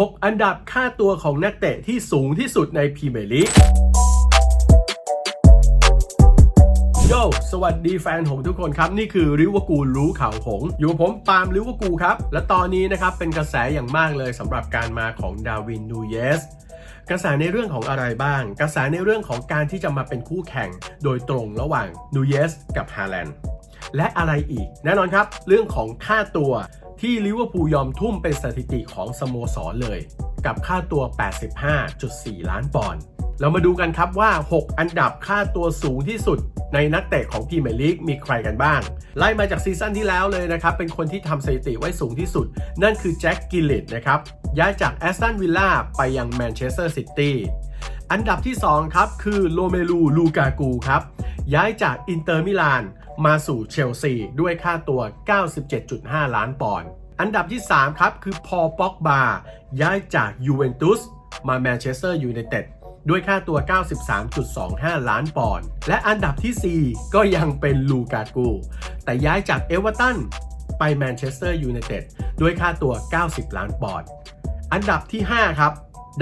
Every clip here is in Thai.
6 อันดับค่าตัวของนักเตะที่สูงที่สุดในพรีเมียร์ลีกโยสวัสดีแฟนหงทุกคนครับ นี่คือริวกูรู้ข่าวหง อยู่กับผมปาล์มริวกูครับ และตอนนี้นะครับเป็นกระแสอย่างมากเลยสำหรับการมาของดาวินนูเยสกระแสในเรื่องของอะไรบ้าง กระแสในเรื่องของการที่จะมาเป็นคู่แข่งโดยตรงระหว่างนูเยสกับฮาแลนด์และอะไรอีก แน่นอนครับ เรื่องของค่าตัว ที่ลิเวอร์พูลยอมทุ่มเป็นสถิติของสโมสรเลย กับค่าตัว 85.4 ล้านปอนด์เรามาดูกันครับว่า 6 อันดับค่าตัวสูงที่สุดในนักเตะของพรีเมียร์ลีกมีใครกันบ้าง ไล่มาจากซีซั่นที่แล้วเลยนะครับ เป็นคนที่ทำสถิติไว้สูงที่สุด นั่นคือแจ็คกิลเลตนะครับ ย้ายจากแอสตันวิลล่าไปยังแมนเชสเตอร์ซิตี้อันดับที่ 2 ครับ คือโลเมลูลูกากูครับ ย้ายจากอินเตอร์มิลาน มาสู่เชลซีด้วยค่าตัว 97.5 ล้านปอนด์ อันดับที่ 3 ครับ คือพอป็อกบาย้ายจากยูเวนตุสมาแมนเชสเตอร์ยูไนเต็ดด้วยค่าตัว 93.25 ล้านปอนด์ และอันดับทีสี่ 4 ก็ยังเป็นลูกากู แต่ย้ายจากเอเวอร์ตันไปแมนเชสเตอร์ยูไนเต็ดด้วยค่าตัว 90 ล้านปอนด์ อันดับที่ 5 ครับ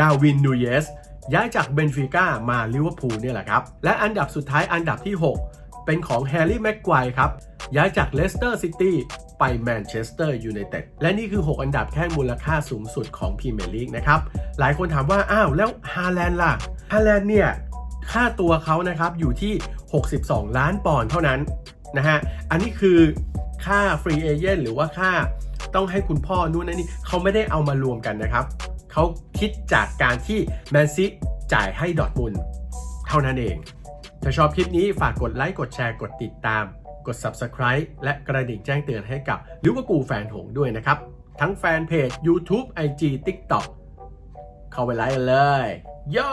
ดาวินนูเยสย้ายจากเบนฟิก้ามาลิเวอร์พูลเนี่ยแหละครับ และอันดับสุดท้ายอันดับที่ 6 เป็นของแฮร์รี่แม็กควายครับ ย้ายจากเลสเตอร์ซิตี้ไปแมนเชสเตอร์ยูไนเต็ดและนี่คือ 6 อันดับแค่มูลค่าสูงสุดของพรีเมียร์ลีกนะครับ หลายคนถามว่า อ้าว แล้วฮาแลนด์ล่ะฮาแลนด์เนี่ย ค่าตัวเขานะครับอยู่ที่ 62 ล้านปอนด์เท่านั้นนะฮะ อันนี้คือค่าฟรีเอเจนต์หรือว่าค่าต้องให้คุณพ่อนู่นนั่นนี่เขาไม่ได้เอามารวมกันนะครับ เขาคิดจากการที่แมนซิจ่ายให้ดอทมุนเท่านั้นเอง ถ้าชอบคลิปนี้ฝากกดไลค์ กดแชร์ กดติดตาม กด Subscribe และกระดิ่งแจ้งเตือนให้กับลิเวอร์พูลแฟนหงด้วยนะครับ ทั้งแฟนเพจ YouTube IG TikTok เข้าไปไลค์กันเลย โย่